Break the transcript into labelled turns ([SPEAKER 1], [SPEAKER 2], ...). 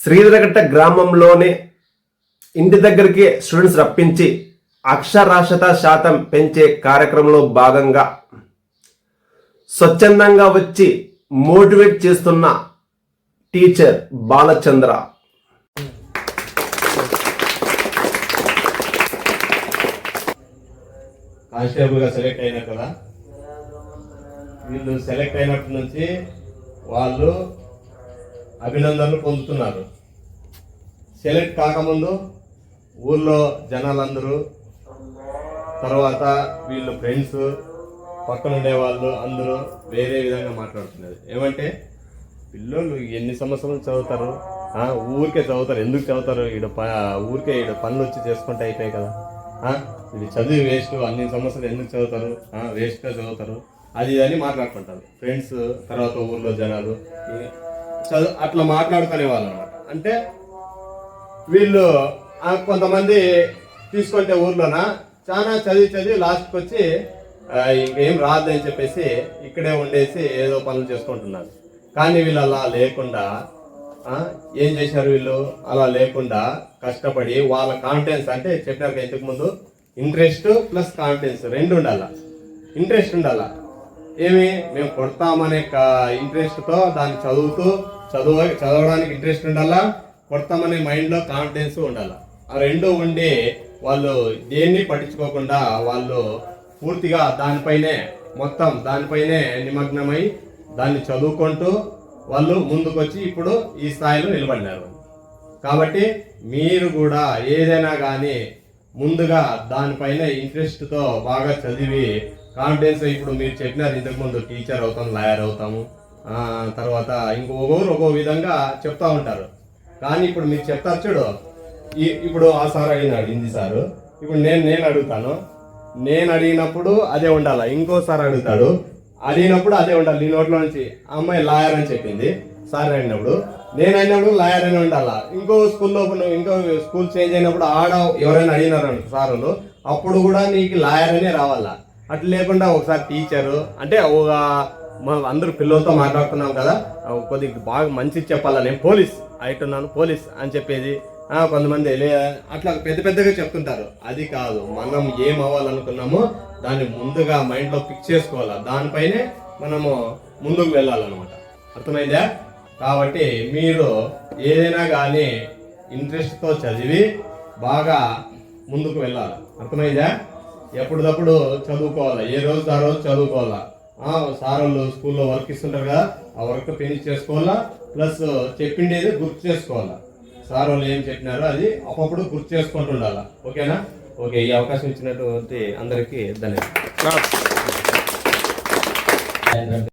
[SPEAKER 1] శ్రీధరగట్ట గ్రామంలోనే ఇంటి దగ్గరికి స్టూడెంట్స్ రప్పించి అక్షరాస్యత శాతం పెంచే కార్యక్రమంలో భాగంగా స్వచ్ఛందంగా వచ్చి మోటివేట్ చేస్తున్న టీచర్ బాలచంద్ర.
[SPEAKER 2] కానిస్టేబుల్గా సెలెక్ట్ అయినా కదా. వీళ్ళు సెలెక్ట్ అయినప్పటి నుంచి వాళ్ళు అభినందనలు పొందుతున్నారు. సెలెక్ట్ కాకముందు ఊళ్ళో జనాలందరూ తర్వాత వీళ్ళు ఫ్రెండ్స్ పక్కన ఉండే వాళ్ళు అందరూ వేరే విధంగా మాట్లాడుతున్నారు. ఏమంటే పిల్లలు ఎన్ని సంవత్సరాలు చదువుతారు? ఊరికే చదువుతారు. ఎందుకు చదువుతారు? ఈడ ప ఊరికే ఈడ పనులు వచ్చి చేసుకుంటే అయిపోయాయి కదా. ఇది చదివి వేస్ట్. అన్ని సంవత్సరాలు ఎందుకు చదువుతారు? వేస్ట్గా చదువుతారు. అది ఇది అని మాట్లాడుకుంటారు. ఫ్రెండ్స్ తర్వాత ఊర్లో జనాలు చదువు అట్లా మాట్లాడుకునే వాళ్ళు అనమాట అంటే వీళ్ళు కొంతమంది తీసుకుంటే ఊర్లోన చాలా చదివి చదివి లాస్ట్కి వచ్చి ఇంకేం రాదని చెప్పేసి ఇక్కడే ఉండేసి ఏదో పనులు చేసుకుంటున్నారు. కానీ వీళ్ళు అలా లేకుండా ఏం చేశారు వీళ్ళు? అలా లేకుండా కష్టపడి వాళ్ళ కాన్ఫిడెన్స్ అంటే చెప్పినాక ఇంతకుముందు ఇంట్రెస్ట్ ప్లస్ కాన్ఫిడెన్స్ రెండు ఉండాల. ఇంట్రెస్ట్ ఉండాల. ఏమి? మేము కొడతామనే ఇంట్రెస్ట్తో దాన్ని చదువుతూ చదువు చదవడానికి ఇంట్రెస్ట్ ఉండాలా? కొడతామనే మైండ్లో కాన్ఫిడెన్స్ ఉండాలి? ఆ రెండు ఉండి వాళ్ళు దేన్ని పట్టించుకోకుండా వాళ్ళు పూర్తిగా దానిపైనే మొత్తం దానిపైనే నిమగ్నమై దాన్ని చదువుకుంటూ వాళ్ళు ముందుకొచ్చి ఇప్పుడు ఈ స్థాయిలో నిలబడినారు. కాబట్టి మీరు కూడా ఏదైనా కానీ ముందుగా దానిపైన ఇంట్రెస్ట్తో బాగా చదివి కాన్ఫిడెన్స్ ఇప్పుడు మీరు చెప్పినారు ఇంతకుముందు టీచర్ అవుతాం లాయర్ అవుతాము. తర్వాత ఇంకొకరు ఒక్కో విధంగా చెప్తా ఉంటారు. కానీ ఇప్పుడు మీరు చెప్తారు చూడు ఈ- ఇప్పుడు ఆ సార్ అడిగినాడు హిందీ సారు ఇప్పుడు నేను నేను అడుగుతాను. నేను అడిగినప్పుడు అదే ఉండాలి? ఇంకోసారి అడుగుతాడు. అడిగినప్పుడు అదే ఉండాలి. నీ నోట్లో నుంచి అమ్మాయి లాయర్ అని చెప్పింది. సార్ అయినప్పుడు నేను అయినప్పుడు లాయర్ అని ఉండాలా? ఇంకో స్కూల్లో నువ్వు ఇంకో స్కూల్ చేంజ్ అయినప్పుడు ఆడ ఎవరైనా అడిగినారు సారులు అప్పుడు కూడా నీకు లాయర్ అనే రావాలా? అట్లా లేకుండా ఒకసారి టీచరు అంటే ఒక మా అందరూ పిల్లలతో మాట్లాడుతున్నాం కదా కొద్దిగా బాగా మంచి చెప్పాలా నేను పోలీస్ అయితున్నాను పోలీస్ అని చెప్పేది కొంతమంది అట్లా పెద్ద పెద్దగా చెప్తుంటారు. అది కాదు మనం ఏం అవ్వాలనుకున్నామో దాన్ని ముందుగా మైండ్లో ఫిక్స్ చేసుకోవాలా. దానిపైనే మనము ముందుకు వెళ్ళాలన్నమాట. అర్థమైందా? కాబట్టి మీరు ఏదైనా కానీ ఇంట్రెస్ట్తో చదివి బాగా ముందుకు వెళ్ళాలి. అర్థమైందా? ఎప్పటికప్పుడు చదువుకోవాలి. ఏ రోజు ఆ రోజు చదువుకోవాలా? సార్ వాళ్ళు స్కూల్లో వర్క్ ఇస్తుంటారు కదా ఆ వర్క్ ఫినిష్ చేసుకోవాలా? ప్లస్ చెప్పిండేది గుర్తు చేసుకోవాలా? సార్ వాళ్ళు ఏం చెప్పినారో అది అప్పుడప్పుడు గుర్తు చేసుకుంటూ ఉండాలా? ఓకేనా? ఓకే ఈ అవకాశం ఇచ్చినటువంటి అందరికీ ధన్యవాదాలు.